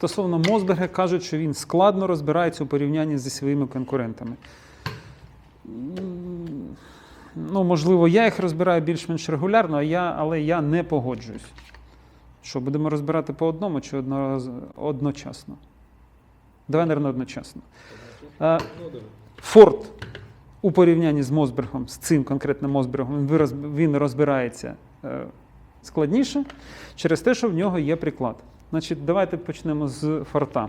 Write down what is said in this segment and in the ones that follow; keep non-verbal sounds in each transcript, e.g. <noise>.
Стосовно Мосберга кажуть, що він складно розбирається у порівнянні зі своїми конкурентами. Ну, можливо, я їх розбираю більш-менш регулярно, а я, але я не погоджуюсь. Що, будемо розбирати по одному чи однораз... одночасно? Давай, мабуть, одночасно. Форд у порівнянні з Мосбергом, з цим конкретним Мосбергом, він розбирається е, складніше через те, що в нього є приклад. Значить, давайте почнемо з форта.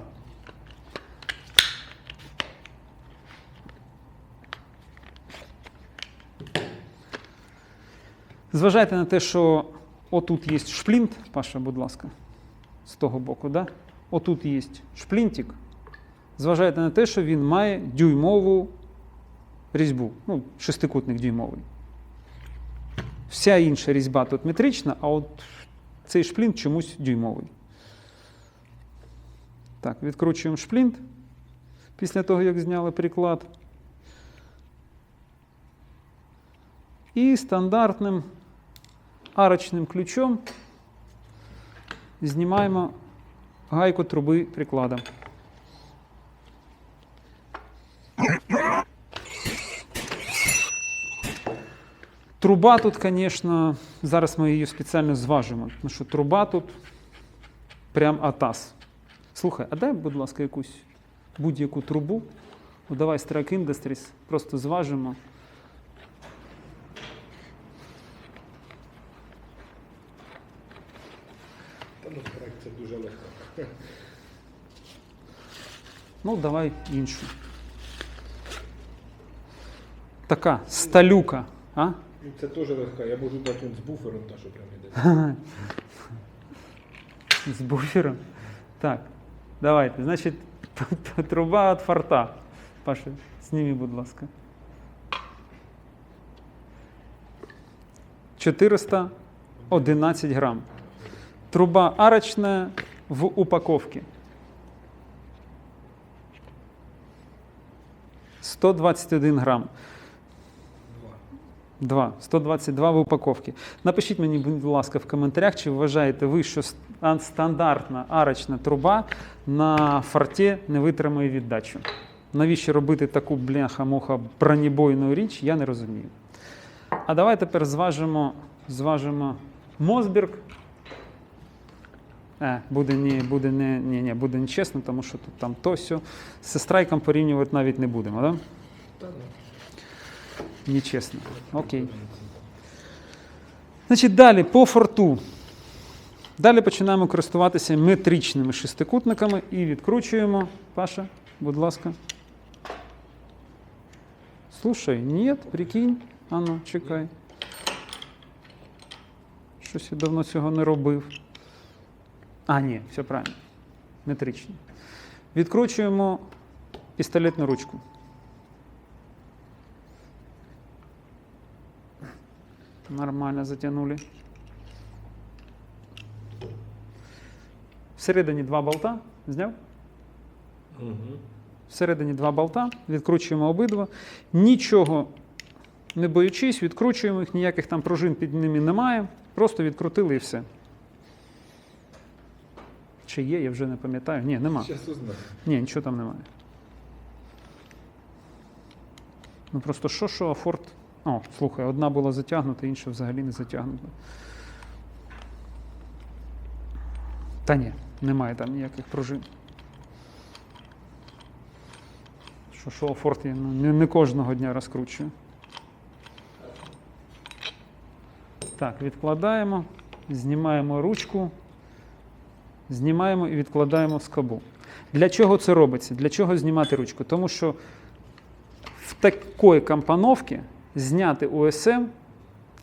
Зважайте на те, що отут є шплінт, Паша, будь ласка, з того боку, да? отут є шплінтик. Зважайте на те, що він має дюймову різьбу, ну, шестикутник дюймовий. Вся інша різьба тут метрична, а от цей шплінт чомусь дюймовий. Так, відкручуємо шплінт після того, як зняли приклад. І стандартним арочним ключом знімаємо гайку труби приклада. Труба тут, звісно, зараз ми її спеціально зважимо, тому що труба тут прям атас. Слухай, а дай, будь ласка, якусь будь-яку трубу. Ну, давай Strike Industries, просто зважимо. Та насправді це дуже легко. Ну, давай іншу. Така сталюка. А? Ну, Це теж легко. Я можу дати з буфером, та що прям іде. <laughs> З буфером. Так, давайте. Значить, <laughs> труба від форта. Паша, зніми, будь ласка. 411 грам. Труба арочная в упаковке. 121 грам. Два. 122 в упаковці. Напишіть мені, будь ласка, в коментарях, чи вважаєте ви, що стандартна арочна труба на форті не витримує віддачу. Навіщо робити таку бляха-муха бронебойну річ, я не розумію. А давай тепер зважимо, зважимо Мосберг. Е, буде, ні, буде, не, ні, ні, буде нечесно, тому що тут там то сьо. З страйком порівнювати навіть не будемо, так? Да? Нечесно. Окей. Значить, далі по форту. Далі починаємо користуватися метричними шестикутниками і відкручуємо. Паша, будь ласка. Слушай, ні, прикинь. Ану, чекай. Щось я давно цього не робив. А, ні, все правильно. Метричні. Відкручуємо пістолетну ручку. Нормально затягнули. Всередині два болта. Зняв? Угу. Всередині два болта. Відкручуємо обидва. Нічого не боючись, відкручуємо їх, ніяких там пружин під ними немає. Просто відкрутили і все. Чи є, я вже не пам'ятаю. Ні, нема. Ні, нічого там немає. Ну просто що, що, а Форд. О, слухай, одна була затягнута, інша взагалі не затягнута. Та ні, немає там ніяких пружин. Що, Форд я не, не кожного дня розкручую. Так, відкладаємо, знімаємо ручку, знімаємо і відкладаємо скобу. Для чого це робиться? Для чого знімати ручку? Тому що в такої компоновці зняти УСМ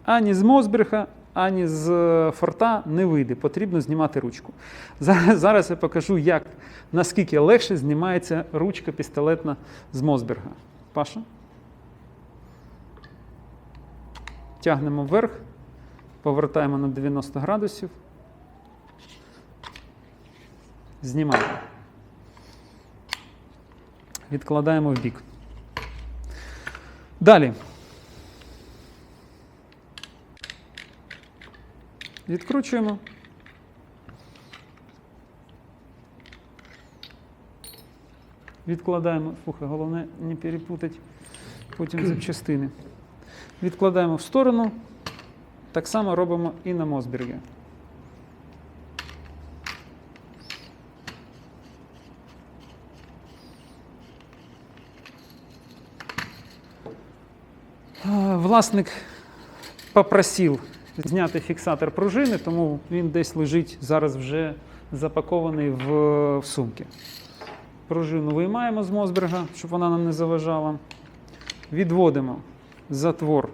ані з Мосберга, ані з е, форта не вийде. Потрібно знімати ручку. Зараз, зараз я покажу, як, наскільки легше знімається ручка пістолетна з Мосберга. Паша. Тягнемо вверх, повертаємо на 90 градусів. Знімаємо. Відкладаємо в бік. Далі. Відкручуємо. Відкладаємо, слухай, головне не перепутати потім запчастини. Відкладаємо в сторону. Так само робимо і на Мосбергі. Власник попросив зняти фіксатор пружини, тому він десь лежить зараз вже запакований в, в сумки. Пружину виймаємо з Мосберга, щоб вона нам не заважала. Відводимо затвор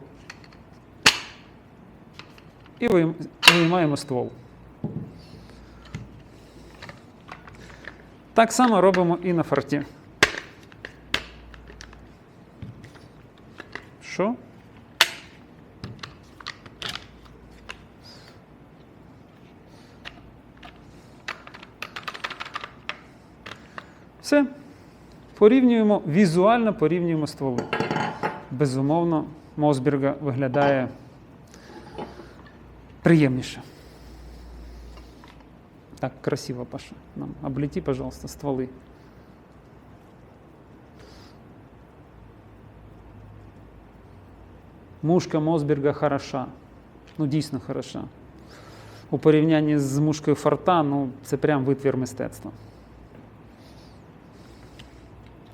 і виймаємо ствол. Так само робимо і на форті. Що? Все. Порівнюємо, візуально порівнюємо стволи. Безумовно, Мосберга виглядає приємніше. Так, красиво, Паша. Нам облети, пожалуйста, стволи. Мушка Мосберга хороша. Ну, дійсно хороша. У порівнянні з мушкою Форта, ну, це прям витвір мистецтва.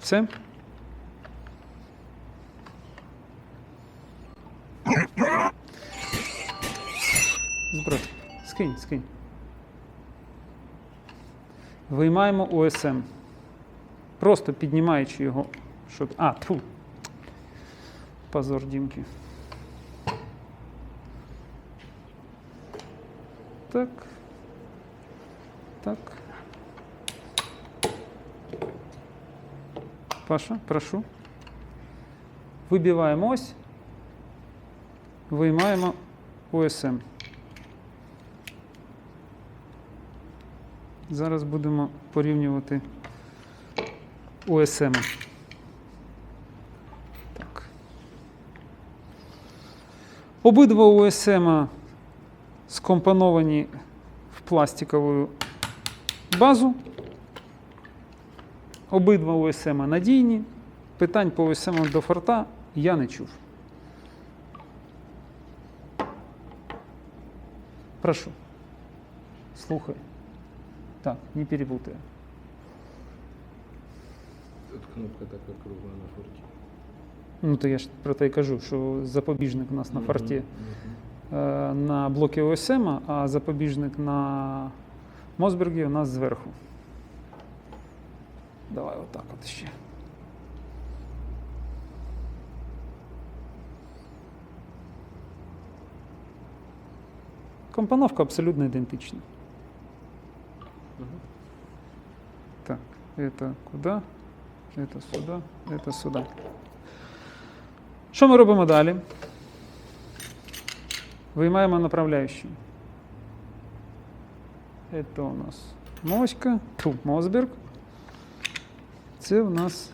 Все? Збрось. Скинь, скинь. Виймаємо УСМ. Просто піднімаючи його. Щоб... А, тьфу. Позор Дімки. Так. Так. Паша, прошу. Вибиваємо ось. Виймаємо ОСМ. Зараз будемо порівнювати ОСМ. Так. Обидва ОСМ скомпоновані в пластикову базу. Обидва ОСМ надійні. Питань по ОСМ до форта я не чув. Прошу. Слухай. Так, не перепутай. Тут кнопка така кругла на форті. Ну, то я ж про те й кажу, що запобіжник у нас на форті е, на блокі ОСМ, а запобіжник на Мосбергі у нас зверху. Давай отак от ще. Компоновка абсолютно ідентична. Так, это куда? Это сюда, это сюда. Що ми робимо далі? Виймаємо направляючу. Це у нас моська, ту, Мосберг. Це у нас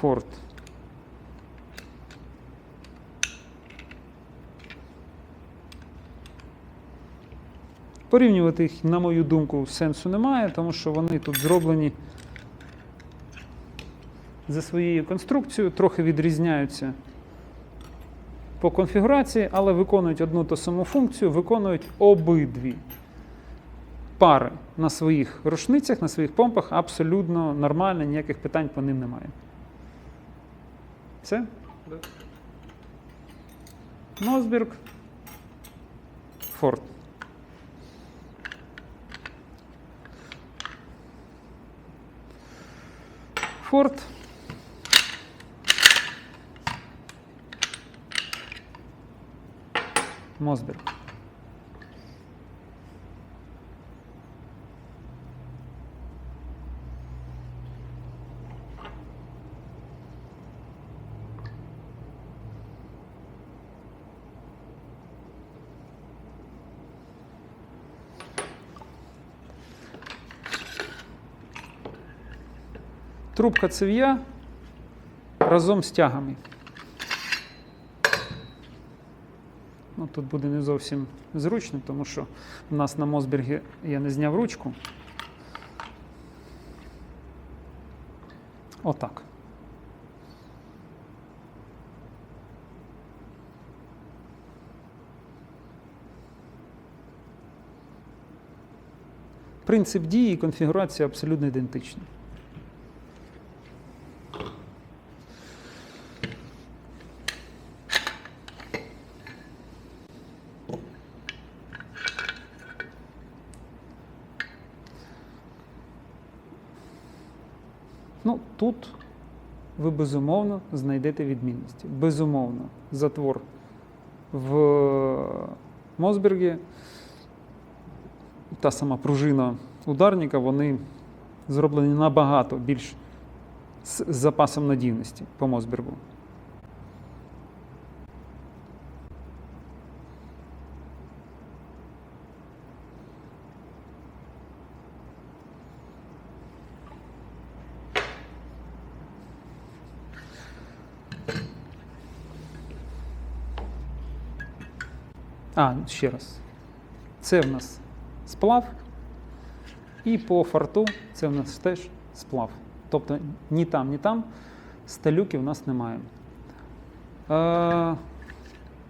Форд. Порівнювати їх, на мою думку, сенсу немає, тому що вони тут зроблені за своєю конструкцією, трохи відрізняються по конфігурації, але виконують одну ту саму функцію, виконують обидві пари на своїх рушницях, на своїх помпах абсолютно нормально, ніяких питань по ним немає. Все? Да. Мосберг. Форд. Форд. Мосберг. Трубка цев'я разом з тягами. Ну, тут буде не зовсім зручно, тому що у нас на Мосбергі я не зняв ручку. Отак. Принцип дії і конфігурація абсолютно ідентичні. Ну, тут ви безумовно знайдете відмінності. Безумовно, затвор в Мосбергі, та сама пружина ударника, вони зроблені набагато більш з запасом надійності по Мосбергу. А, ще раз. Це в нас сплав. І по фарту це в нас теж сплав. Тобто ні там, ні там сталюки в нас немає. Е,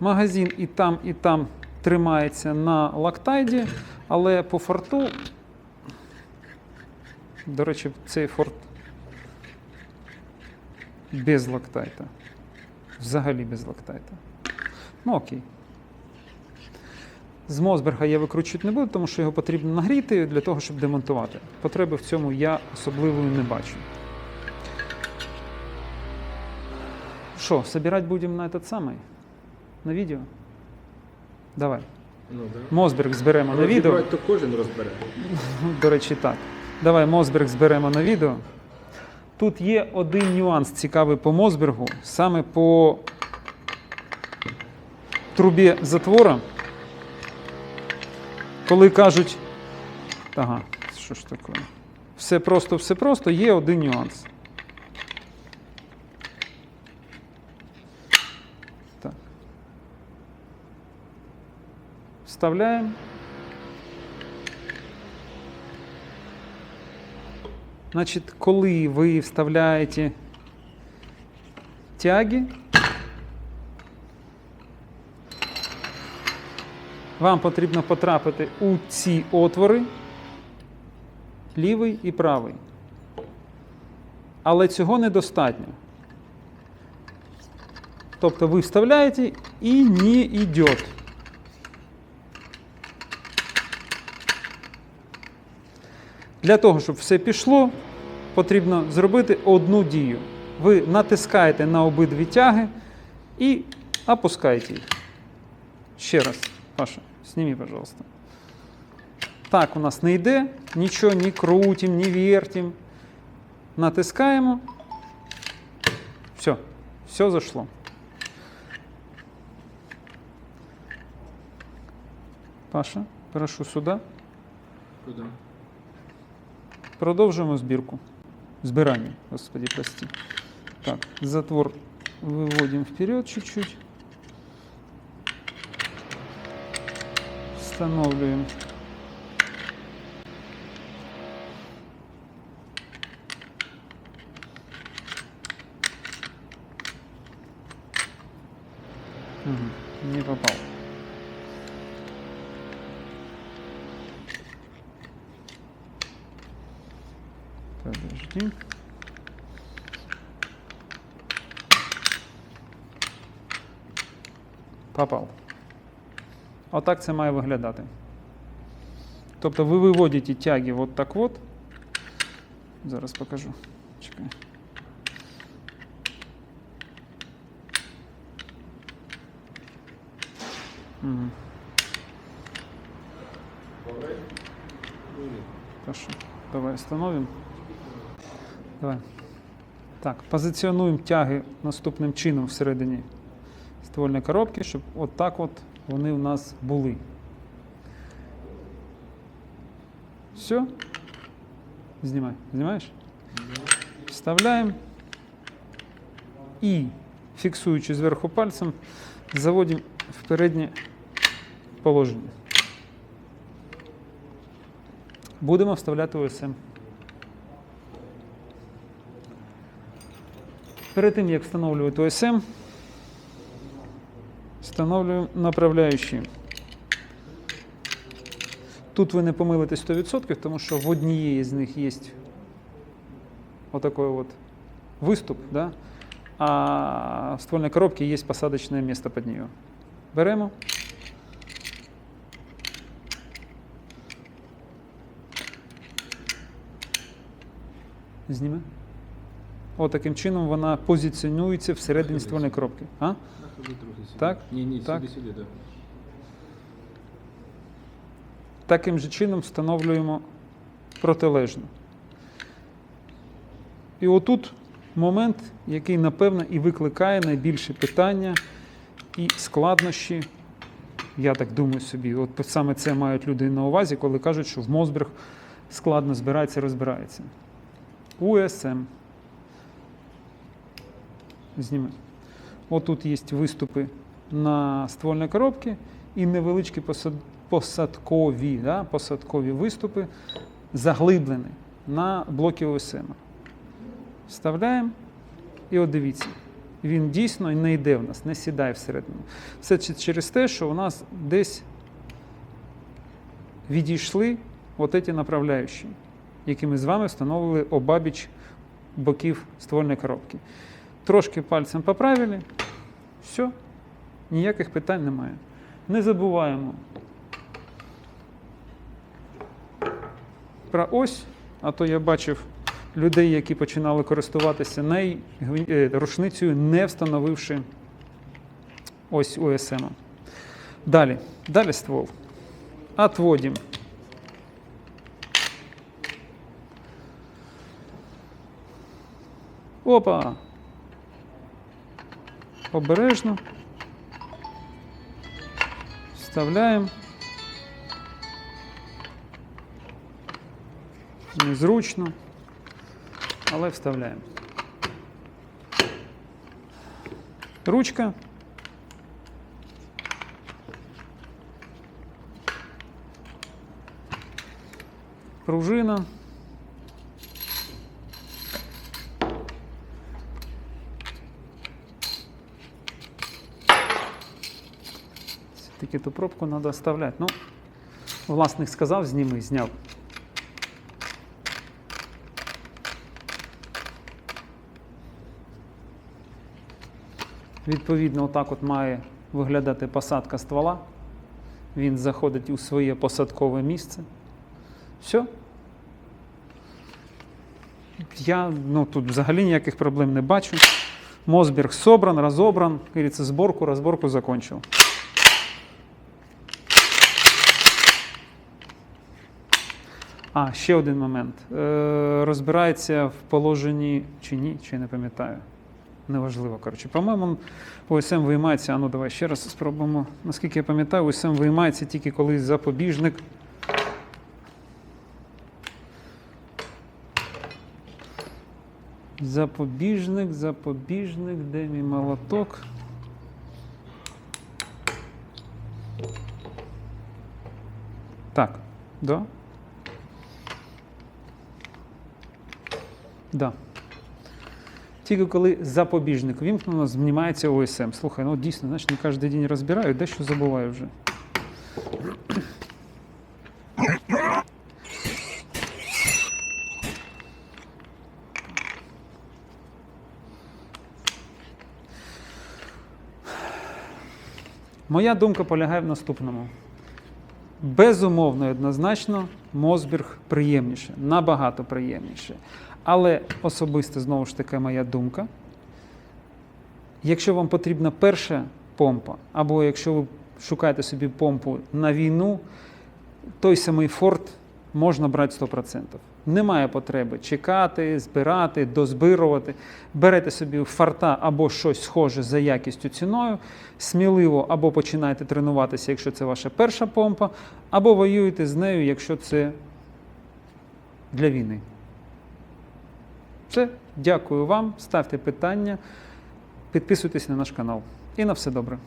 магазин і там, і там тримається на лактайді, але по форту, до речі, цей форт без лактайта. Взагалі без лактайта. Ну окей. З Мосберга я викручувати не буду, тому що його потрібно нагріти для того, щоб демонтувати. Потреби в цьому я особливої не бачу. Що, собирать будемо на этот самий? На відео? Давай. Ну, да. Мосберг зберемо на відео. То кожен розбере. <laughs> До речі, так. Давай Мосберг зберемо на відео. Тут є один нюанс цікавий по Мосбергу, саме по трубі затвора. Коли кажуть, ага, що ж таке? Все просто, все просто, є один нюанс. Так. Вставляємо. Значить, коли ви вставляєте тяги, вам потрібно потрапити у ці отвори, лівий і правий. Але цього недостатньо. Тобто ви вставляєте і не йде. Для того, щоб все пішло, потрібно зробити одну дію. Ви натискаєте на обидві тяги і опускаєте їх. Ще раз, Паша, сними, пожалуйста. Так, у нас не йде, нічого не крутим, не вертим. Натискаємо. Все, все зашло. Паша, прошу сюди. Куди? Продовжуємо збірку. Збирання, господи, прости. Так, затвор выводим вперед чуть-чуть. встановлюємо. Угу, не попав. Подожди. Попал. Отак це має виглядати. Тобто ви виводите тяги от так от. Зараз покажу. Чекай. Угу. Хорошо. Давай остановим. Давай. Так, позиціонуємо тяги наступним чином всередині ствольної коробки, щоб от от вони у нас були. Все. Знімай. Знімаєш? Вставляємо і, фіксуючи зверху пальцем, заводимо в переднє положення. Будемо вставляти ОСМ. Перед тим, як встановлювати ОСМ, встановлюємо направляючі. Тут ви не помилитесь 100%, тому що в однієї з них є отакий от виступ, да? а в ствольной коробке есть посадочное место под нее. Беремо. Зніми. От таким чином вона позиціонується всередині ствольної коробки. А? Так? Ні, ні, Так. сюди, сюди, так. Таким же чином встановлюємо протилежно. І отут момент, який, напевно, і викликає найбільше питання і складнощі. Я так думаю собі. От саме це мають люди на увазі, коли кажуть, що в Мосберг складно збирається, розбирається. УСМ. Зніми. Отут є виступи на ствольній коробці і невеличкі посадкові, да, посадкові виступи заглиблені на блоки ОСМ. Вставляємо і от дивіться, він дійсно не йде в нас, не сідає всередину. Це через те, що у нас десь відійшли от ці направляючі, які ми з вами встановили обабіч боків ствольної коробки. Трошки пальцем поправили, все, ніяких питань немає. Не забуваємо про ось, а то я бачив людей, які починали користуватися нею, рушницею, не встановивши ось УСМ. Далі, далі ствол. Отводим. Опа. Обережно. Вставляємо. Незручно, але вставляємо. Ручка. Пружина. Все-таки ту пробку треба вставляти. Ну, власник сказав, зніми, зняв. Відповідно, отак от має виглядати посадка ствола. Він заходить у своє посадкове місце. Все. Я ну, тут взагалі ніяких проблем не бачу. Мосберг собран, розобран. Говорится, зборку, розборку закончив. А, ще один момент. Е, розбирається в положенні чи ні, чи не пам'ятаю. Неважливо, коротше. По-моєму, ОСМ виймається, а ну давай ще раз спробуємо. Наскільки я пам'ятаю, ОСМ виймається тільки коли запобіжник. Запобіжник, запобіжник, де мій молоток? Так, да? Да. Тільки коли запобіжник вімкнено, знімається ОСМ. Слухай, ну дійсно, знаєш, не кожен день розбираю, дещо забуваю вже. Моя думка полягає в наступному. Безумовно, однозначно, Мосберг приємніше, набагато приємніше. Але особисто, знову ж таки, моя думка. Якщо вам потрібна перша помпа, або якщо ви шукаєте собі помпу на війну, той самий Форд можна брати 100%. Немає потреби чекати, збирати, дозбирувати. Берете собі фарта або щось схоже за якістю ціною, сміливо або починаєте тренуватися, якщо це ваша перша помпа, або воюєте з нею, якщо це для війни. Все, дякую вам. Ставте питання, підписуйтесь на наш канал. І на все добре.